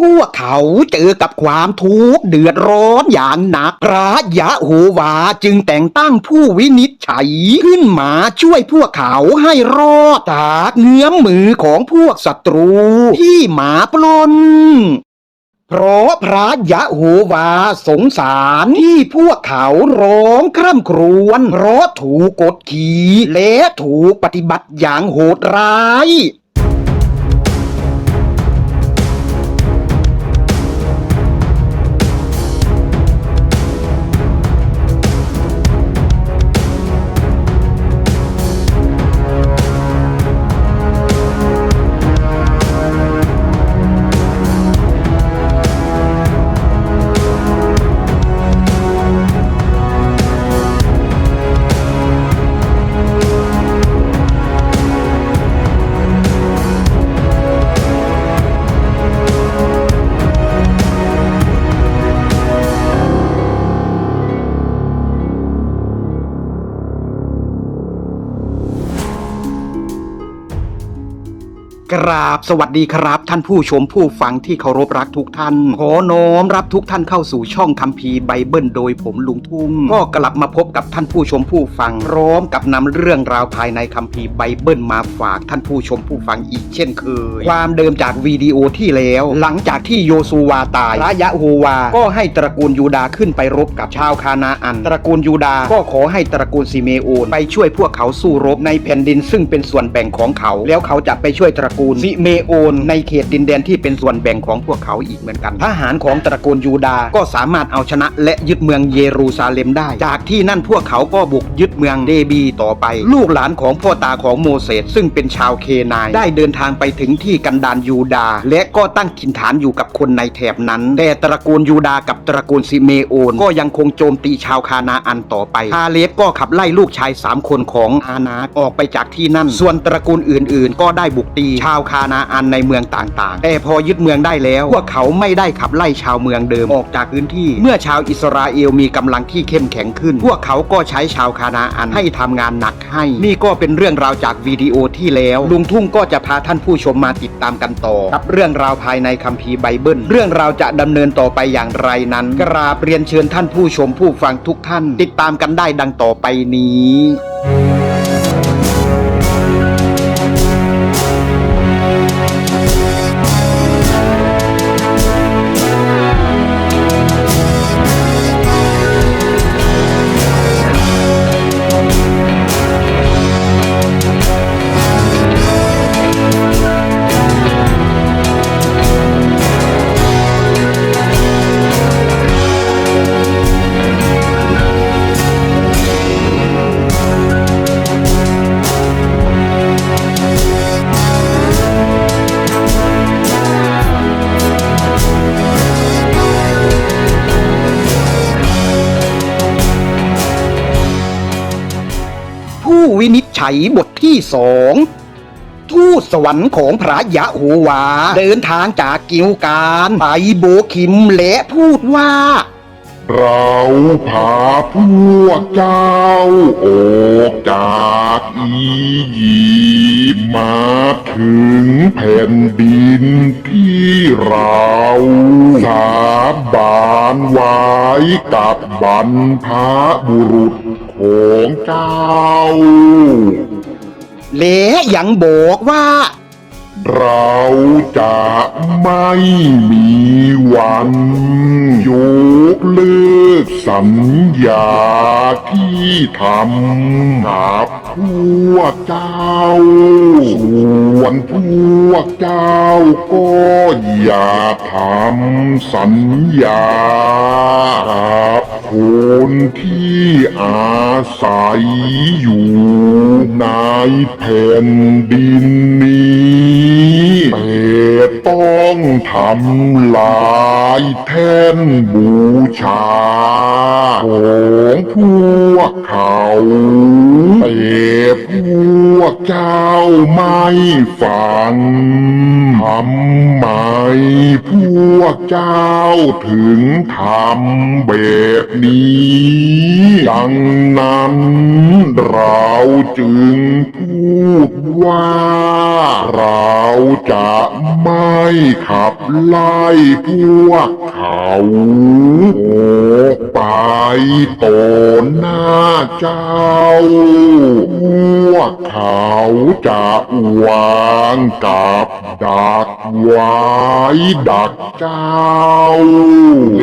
พวกเขาเจอกับความทุกข์เดือดร้อนอย่างหนักพระยะโฮวาจึงแต่งตั้งผู้วินิจฉัยขึ้นมาช่วยพวกเขาให้รอดจากเงื้อมมือของพวกศัตรูที่หมาปล้นเพราะพระยะโฮวาสงสารที่พวกเขาร้องคร่ำครวญเพราะถูกกดขี่และถูกปฏิบัติอย่างโหดร้าย กราบสวัสดีครับ ท่านผู้ชมผู้ฟังที่เคารพรักทุกท่าน ขอน้อมรับทุกท่านเข้าสู่ช่องคัมภีร์ไบเบิลโดยผมลุงทุ่งก็กลับมาพบกับท่านผู้ชมผู้ฟังพร้อมกับนำเรื่องราวภายในคัมภีร์ไบเบิลมาฝากท่านผู้ชมผู้ฟังอีกเช่นเคย ความเดิมจากวิดีโอที่แล้ว หลังจากที่โยซูวาตายพระยะโฮวา ก็ให้ตระกูลยูดาขึ้นไปรบกับชาวคานาอัน ตระกูลยูดาก็ขอให้ตระกูลซิเมโอนไปช่วยพวกเขาสู้รบในแผ่นดินซึ่งเป็นส่วนแบ่งของเขา แล้วเขาจะไปช่วยตระกูลซิเมโอนในเขตดินแดนที่เป็นส่วนแบ่งของพวกเขาอีกเหมือนกัน ทหารของตระกูลยูดาก็สามารถเอาชนะและยึดเมืองเยรูซาเล็มได้ จากที่นั่นพวกเขาก็บุกยึดเมืองเดบีต่อไป ลูกหลานของพ่อตาของโมเสสซึ่งเป็นชาวเคนายได้เดินทางไปถึงที่กันดานยูดา และก็ตั้งถิ่นฐานอยู่กับคนในแถบนั้น แต่ตระกูลยูดากับตระกูลซิเมโอน ก็ยังคงโจมตีชาวคานาอันต่อไปคาเลฟก็ขับไล่ลูกชายสามคนของอานาออกไปจากที่นั่น ส่วนตระกูลอื่นๆ ก็ได้บุกตีชาวคานาอันในเมืองต่างๆ แต่พอยึดเมืองได้แล้ว พวกเขาไม่ได้ขับไล่ชาวเมืองเดิมออกจากพื้นที่ เมื่อชาวอิสราเอลมีกำลังที่เข้มแข็งขึ้น พวกเขาก็ใช้ชาวคานาอันให้ทำงานหนักให้ นี่ก็เป็นเรื่องราวจากวิดีโอที่แล้ว ลุงทุ่งก็จะพาท่านผู้ชมมาติดตามกันต่อกับเรื่องราวภายในคัมภีร์ไบเบิล เรื่องราวจะดำเนินต่อไปอย่างไรนั้น กราบเรียนเชิญท่านผู้ชมผู้ฟังทุกท่าน ติดตามกันได้ดังต่อไปนี้ ขัยบทที่สองทูตสวรรค์ของพระยะโฮวา เดินทางจากกิวการไปโบคิมและพูดว่า เราพาพวกเจ้าออกจาก อียิปต์มาถึงแผ่นดินที่เราสาบานไว้กับบรรพบุรุษของเจ้า และยังบอกว่า เราจะไม่มีวันยกเลิกสัญญาที่ทำกับพวกเจ้า ส่วนพวกเจ้าก็อย่าทำสัญญากับคนที่อาศัยอยู่ในแผ่นดินนี้แต่ต้องทำลายแท่นบูชา ของพวกเขาเต็บ วกเจ้าไม่ฟังทำไมพวกเจ้าถึงทำแบบนี้ดังนั้นเราจึงพูดว่า เราจะไม่ขับไล่พวกเขาออกไปต่อหน้าเจ้าพวกเขาจะวางกับดักไว้ดักเจ้าเล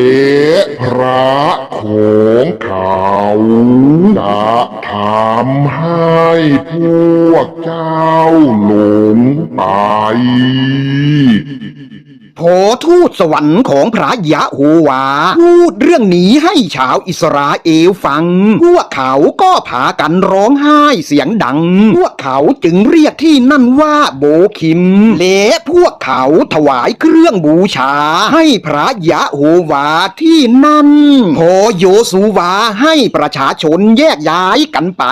ะพระของเขาจะทำให้พวกเจ้าหลงไป พอ ทูตสวรรค์ของพระยะโฮวา พูดเรื่องนี้ให้ชาวอิสราเอลฟัง พวกเขาก็พากันร้องไห้เสียงดัง พวก เขาจึงเรียกที่นั่นว่าโบคิม และพวกเขาถวายเครื่องบูชา ให้พระยะโฮวาที่นั่นพอโยสูวาให้ประชาชนแยกย้ายกันไป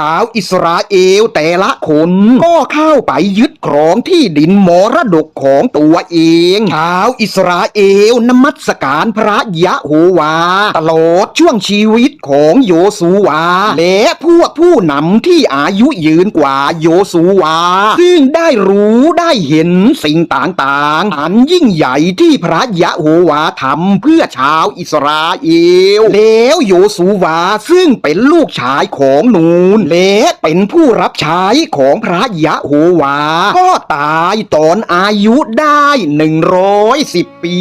ชาวอิสราเอลแต่ละคนก็เข้าไปยึดครองที่ดินมรดกของตัวเองชาวอิสราเอลนมัสการพระยะโฮวา ตลอดช่วงชีวิตของโยสูวา และพวกผู้นำที่อายุยืนกว่าโยสูวา ซึ่งได้รู้ได้เห็นสิ่งต่างๆ อันยิ่งใหญ่ที่พระยะโฮวาทำเพื่อชาวอิสราเอล แล้วโยสูวาซึ่งเป็นลูกชายของนูน และเป็นผู้รับใช้ของพระยะโฮวา ก็ตายตอนอายุได้หนึ่งร้อยสิบปี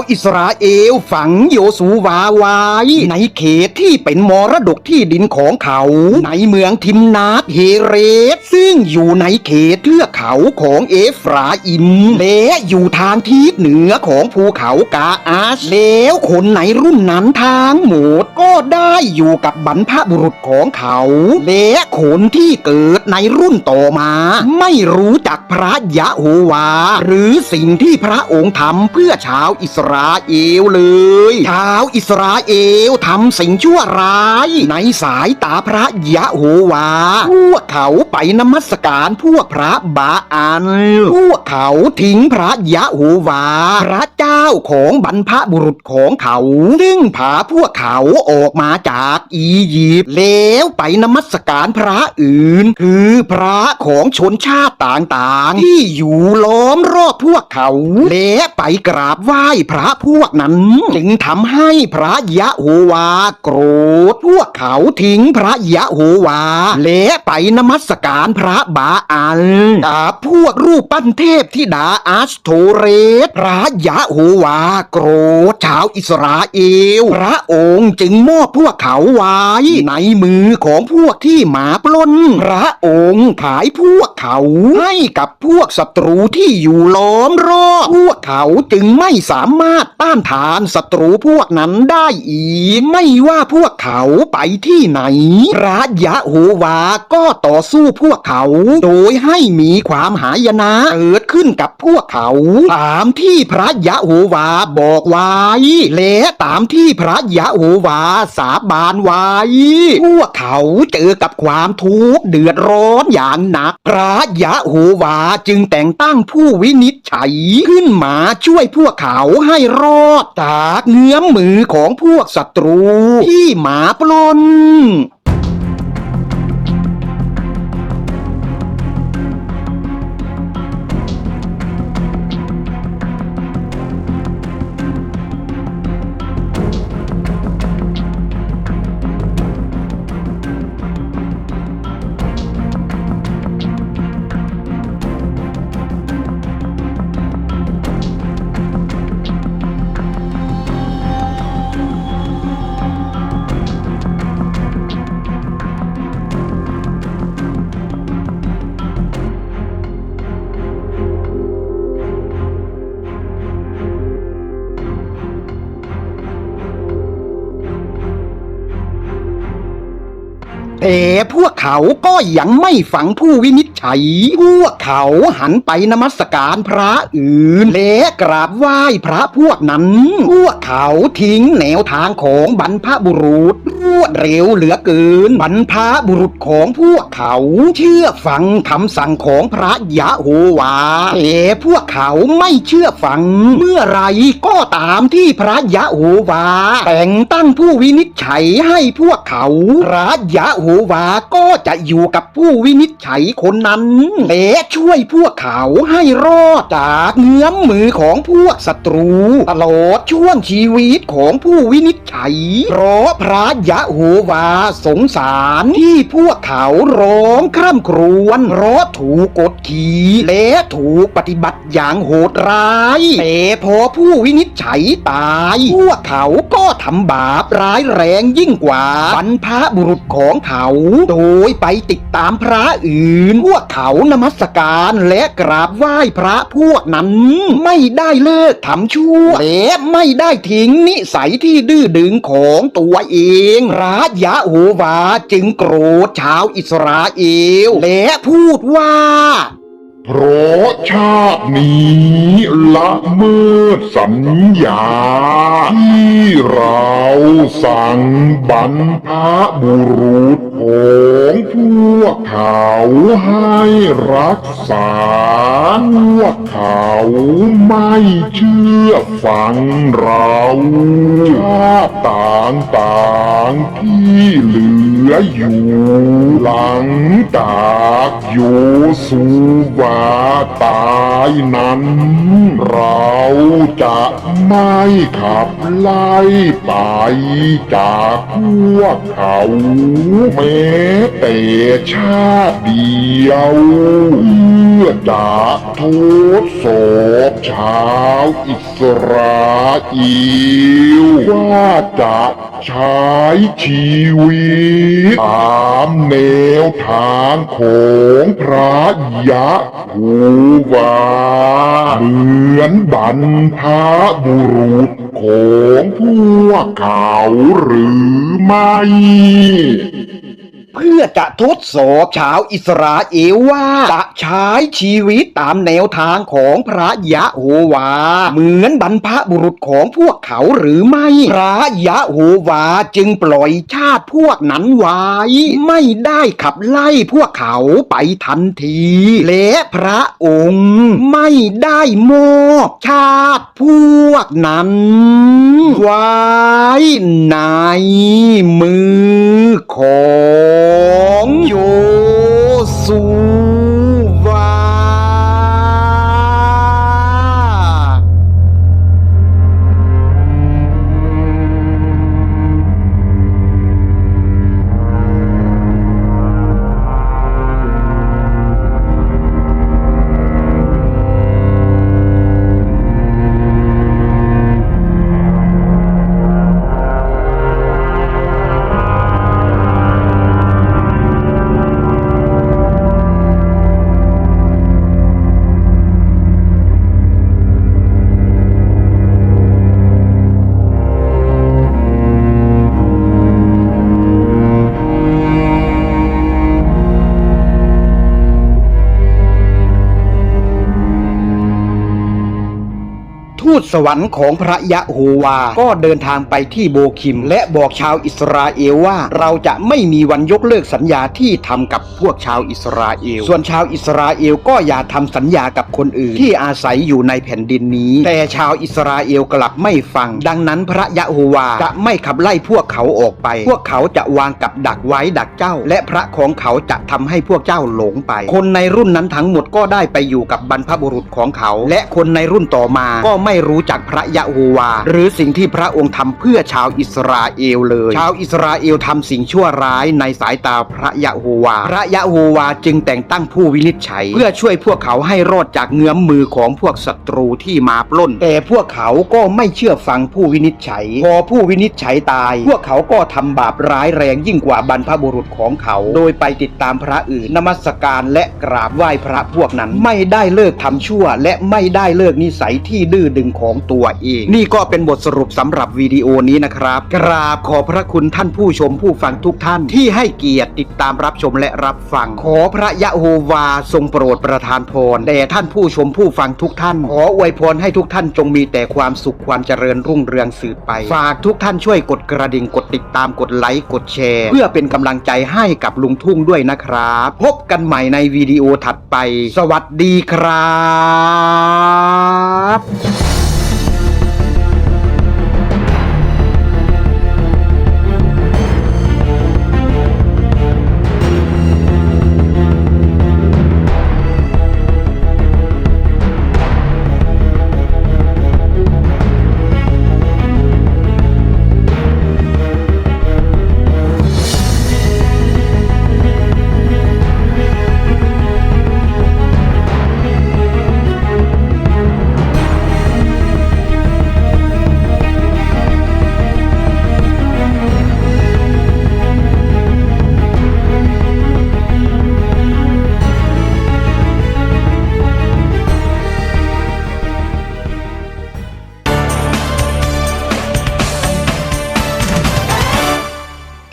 าวอิสราเอลฝังโยสูวาไว้ ในเขตที่เป็นมรดกที่ดินของเขา ในเมืองทิมนาทเฮเรส ซึ่งอยู่ในเขตเทือกเขาของเอฟราอิม และอยู่ทางทิศเหนือของภูเขากาอาชแล้วคนในรุ่นนั้นทางหมดก็ได้อยู่กับบรรพบุรุษของเขา และคนที่เกิดในรุ่นต่อมา ไม่รู้จักพระยะโฮวา หรือสิ่งที่พระองค์ทำเพื่อชาวอิสราเอลเลยชาวอิสราเอลทำสิ่งชั่วร้าย ในสายตาพระยะโฮวา พวกเขาไปนมัสการพวกพระบาอัน พวกเขาทิ้งพระยะโฮวา พระเจ้าของบรรพบุรุษของเขา ซึ่งพาพวกเขาออกมาจากอียิปต์แล้วไปนมัสการพระอื่น คือพระของชนชาติต่างๆ ที่อยู่ล้อมรอบพวกเขา และไปกราบไหว้พระพวกนั้น จึงทำให้พระยะโฮวาโกรธพวกเขาทิ้งพระยะโฮวา และไปนมัสการพระบาอัลกับพวกรูปปั้นเทพที่ดาอัสโทเรสพระยะโฮวาโกรธชาวอิสราเอล พระองค์จึงมอบพวกเขาไว้ ในมือของพวกที่หมาปล้น พระองค์ขายพวกเขาให้กับพวกศัตรูที่อยู่ล้อมรอบพวกเขาจึงไม่สามารถต้านทานศัตรูพวกนั้นได้อีก ไม่ว่าพวกเขาไปที่ไหนพระยะโฮวาก็ต่อสู้พวกเขา โดยให้มีความหายนะเกิดขึ้นกับพวกเขา ตามที่พระยะโฮวาบอกไว้ และตามที่พระยะโฮวาสาบานไว้ พวกเขาเจอกับความทุกข์เดือดร้อนอย่างหนัก พระยะโฮวาจึงแต่งตั้งผู้วินิจฉัยขึ้นมาช่วยพวกเขาใให้รอดจากเงื้อมมือของพวกศัตรูที่หมาปล้น แต่พวกเขาก็ยังไม่ฝังผู้วินิจ ฉัยพวกเขาหันไปนมัสการพระอื่น และกราบไหว้พระพวกนั้น พวกเขาทิ้งแนวทางของบรรพบุรุษรวดเร็วเหลือเกิน บรรพบุรุษของพวกเขาเชื่อฟังคำสั่งของพระยะโฮวาแต่พวกเขาไม่เชื่อฟัง เมื่อไรก็ตามที่พระยะโฮวา แต่งตั้งผู้วินิจฉัยให้พวกเขา พระยะโฮวาก็จะอยู่กับผู้วินิจฉัยคนนั้นและช่วยพวกเขาให้รอดจากเงื้อมมือของพวกศัตรู ตลอดช่วงชีวิตของผู้วินิจฉัยเพราะพระยะโฮวาสงสารที่พวกเขาร้องคร่ำครวญเพราะถูกกดขี่และถูกปฏิบัติอย่างโหดร้ายแต่พอผู้วินิจฉัยตาย พวกเขาก็ทำบาปร้ายแรงยิ่งกว่าบรรพบุรุษของเขา โดยไปติดตามพระอื่นพวกเขานมัสการและกราบไหว้พระพวกนั้น ไม่ได้เลิกทำชั่วและไม่ได้ทิ้งนิสัยที่ดื้อดึงของตัวเองพระยะโฮวาจึงโกรธชาวอิสราเอล และพูดว่าเพราะชาตินี้ละเมิดสัญญา ที่เราสั่งบรรพบุรุษ ของพวกเขาให้รักษาพวกเขาไม่เชื่อฟังเราชาติต่างๆที่เหลืออยู่ หลังจากโยสุวาตายนั้น เราจะไม่ขับไล่ไปจากพวกเขาแม้แต่ชาติเดียวเพื่อจะทดสอบชาวอิสราเอลว่าจะใช้ชีวิตตามแนวทางของพระยะโฮวาเหมือนบรรพบุรุษของพวกเขาหรือไม่ เพื่อจะทดสอบชาวอิสราเอลว่าจะใช้ชีวิตตามแนวทางของพระยะโฮวา เหมือนบรรพบุรุษของพวกเขาหรือไม่ พระยะโฮวาจึงปล่อยชาติพวกนั้นไว้ ไม่ได้ขับไล่พวกเขาไปทันที และพระองค์ไม่ได้มอบชาติพวกนั้น ไว้ในมือของโยสุว สวรรค์ของพระยะโฮวา ก็เดินทางไปที่โบคิม และบอกชาวอิสราเอลว่า เราจะไม่มีวันยกเลิกสัญญาที่ทำกับพวกชาวอิสราเอล ส่วนชาวอิสราเอลก็อย่าทำสัญญากับคนอื่นที่อาศัยอยู่ในแผ่นดินนี้ แต่ชาวอิสราเอลกลับไม่ฟัง ดังนั้นพระยะโฮวาจะไม่ขับไล่พวกเขาออกไป พวกเขาจะวางกับดักไว้ดักเจ้า และพระของเขาจะทำให้พวกเจ้าหลงไป คนในรุ่นนั้นทั้งหมดก็ได้ไปอยู่กับบรรพบุรุษของเขา และคนในรุ่นต่อมาก็ไม่รู้จักพระยะโฮวา หรือสิ่งที่พระองค์ทำเพื่อชาวอิสราเอลเลย ชาวอิสราเอลทำสิ่งชั่วร้ายในสายตาพระยะโฮวา พระยะโฮวาจึงแต่งตั้งผู้วินิจฉัย เพื่อช่วยพวกเขาให้รอดจากเงื้อมมือของพวกศัตรูที่มาปล้น แต่พวกเขาก็ไม่เชื่อฟังผู้วินิจฉัย พอผู้วินิจฉัยตาย พวกเขาก็ทำบาปร้ายแรงยิ่งกว่าบรรพบุรุษของเขา โดยไปติดตามพระอื่นนมัสการและกราบไหว้พระพวกนั้น ไม่ได้เลิกทำชั่ว และไม่ได้เลิกนิสัยที่ดื้อดึงของตัวเอง นี่ก็เป็นบทสรุปสำหรับวิดีโอนี้นะครับ กราบขอพระคุณท่านผู้ชมผู้ฟังทุกท่านที่ให้เกียรติติดตามรับชมและรับฟัง ขอพระยะโฮวาทรงโปรดประทานพรแด่ท่านผู้ชมผู้ฟังทุกท่าน ขออวยพรให้ทุกท่านจงมีแต่ความสุขความเจริญรุ่งเรืองสืบไป ฝากทุกท่านช่วยกดกระดิ่งกดติดตามกดไลค์กดแชร์ เพื่อเป็นกำลังใจให้กับลุงทุ่งด้วยนะครับ พบกันใหม่ในวิดีโอถัดไป สวัสดีครับ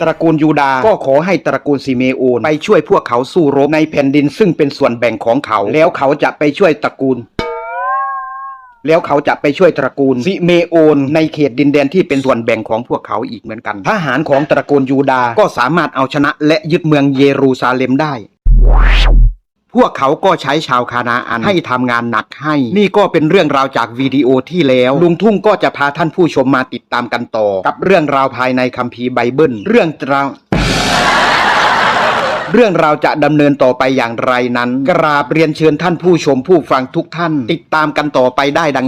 ระกูลยูดาห์ก็ขอให้ตระกูลซิเมโอนไปช่วยพวกเขาสู้รบในแผ่นดินซึ่งเป็นส่วนแบ่งของเขา แล้วเขาจะไปช่วยตระกูลแล้วเขาจะไปช่วยตระกูลซิเมโอนในเขตดินแดนที่เป็นส่วนแบ่งของพวกเขาอีกเหมือนกัน ทหารของตระกูลยูดาห์ก็สามารถเอาชนะและยึดเมืองเยรูซาเล็มได้ พวกเขาก็ใช้ชาวคานาอันให้ทำงานหนักให้ นี่ก็เป็นเรื่องราวจากวิดีโอที่แล้ว ลุงทุ่งก็จะพาท่านผู้ชมมาติดตามกันต่อ กับเรื่องราวภายในคัมภีร์ไบเบิล เรื่องราวเรื่องราวจะดำเนินต่อไปอย่างไรนั้น กราบเรียนเชิญท่านผู้ชมผู้ฟังทุกท่าน ติดตามกันต่อไปได้ดัง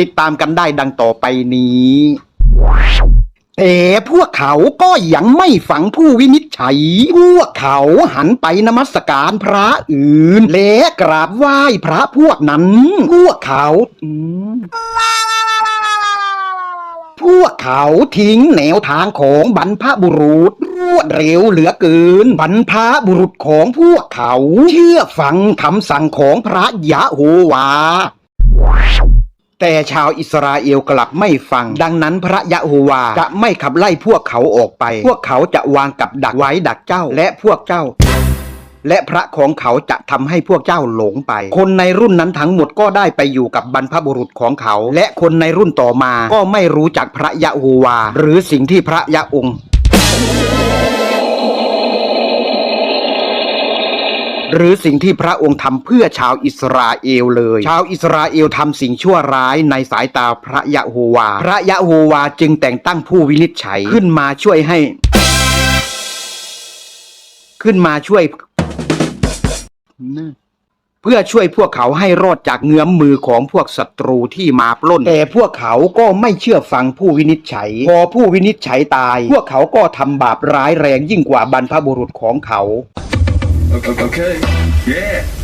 ติดตามกันได้ดังต่อไปนี้ แต่พวกเขาก็ยังไม่ฝังผู้วินิจฉัย พวกเขาหันไปนมัสการพระอื่น และกราบไหว้พระพวกนั้น พวกเขาอืมพวกเขาทิ้งแนวทางของบรรพบุรุษ รวดเร็วเหลือเกิน บรรพบุรุษของพวกเขา เชื่อฟังคำสั่งของพระยะโฮวา แต่ชาวอิสราเอลกลับไม่ฟัง ดังนั้นพระยะโฮวาจะไม่ขับไล่พวกเขาออกไป พวกเขาจะวางกับดักไว้ดักเจ้าและพวกเจ้า และพระของเขาจะทำให้พวกเจ้าหลงไป คนในรุ่นนั้นทั้งหมดก็ได้ไปอยู่กับบรรพบุรุษของเขา และคนในรุ่นต่อมาก็ไม่รู้จักพระยะโฮวา หรือสิ่งที่พระยะองค์ หรือสิ่งที่พระองค์ทำเพื่อชาวอิสราเอลเลย ชาวอิสราเอลทำสิ่งชั่วร้ายในสายตาพระยะโฮวา พระยะโฮวาจึงแต่งตั้งผู้วินิจฉัยขึ้นมาช่วยให้ ขึ้นมาช่วยเพื่อช่วยพวกเขาให้รอดจากเงื้อมมือของพวกศัตรูที่มาปล้น แต่พวกเขาก็ไม่เชื่อฟังผู้วินิจฉัย พอผู้วินิจฉัยตาย พวกเขาก็ทำบาปร้ายแรงยิ่งกว่าบรรพบุรุษของเขา Okay. Yeah.